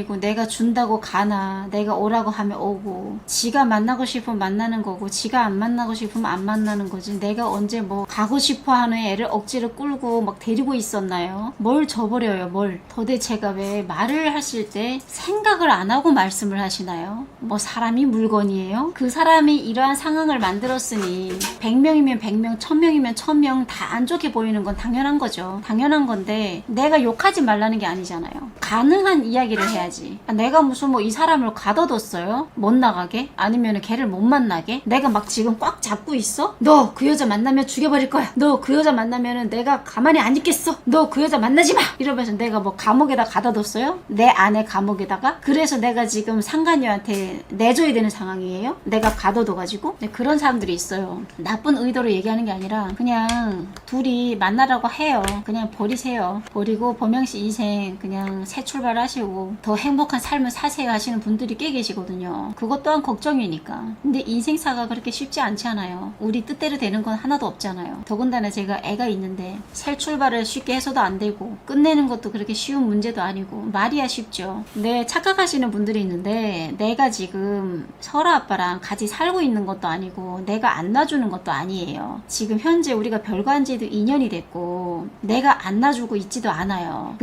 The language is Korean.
그리고 내가 준다고 가나 내가 오라고 하면 오고 지가 만나고 싶으면 만나는 거고 지가 안 만나고 싶으면 안 만나는 거지 내가 언제 뭐 가고 싶어 하는 애를 억지로 끌고 막 데리고 있었나요? 뭘 저버려요 뭘 도대체가 왜 말을 하실 때 생각을 안 하고 말씀을 하시나요? 뭐 사람이 물건이에요? 그 사람이 이러한 상황을 만들었으니 100명이면 100명 1000명이면 1000명 다 안 좋게 보이는 건 당연한 거죠 당연한 건데 내가 욕하지 말라는 게 아니잖아요 가능한 이야기를 해야지 아, 내가 무슨 뭐 이 사람을 가둬뒀어요? 못 나가게? 아니면 걔를 못 만나게? 내가 막 지금 꽉 잡고 있어? 너 그 여자 만나면 죽여버릴 거야 너 그 여자 만나면 내가 가만히 안 있겠어 너 그 여자 만나지 마 이러면서 내가 뭐 감옥에다 가둬뒀어요? 내 아내 감옥에다가? 그래서 내가 지금 상간녀한테 내줘야 되는 상황이에요? 내가 가둬둬가지고 네, 그런 사람들이 있어요 나쁜 의도로 얘기하는 게 아니라 그냥 둘이 만나라고 해요 그냥 버리세요 버리고 범영씨 인생 그냥 새 출발하시고 더 행복한 삶을 사세요 하시는 분들이 꽤 계시거든요. 그것 또한 걱정이니까. 근데 인생사가 그렇게 쉽지 않잖아요. 우리 뜻대로 되는 건 하나도 없잖아요. 더군다나 제가 애가 있는데 새 출발을 쉽게 해서도 안 되고 끝내는 것도 그렇게 쉬운 문제도 아니고 말이야 쉽죠. 네 착각하시는 분들이 있는데 내가 지금 설아 아빠랑 같이 살고 있는 것도 아니고 내가 안 놔주는 것도 아니에요. 지금 현재 우리가 별거 한 지도 2년이 됐고 내가 안 놔주고 있지도 않아요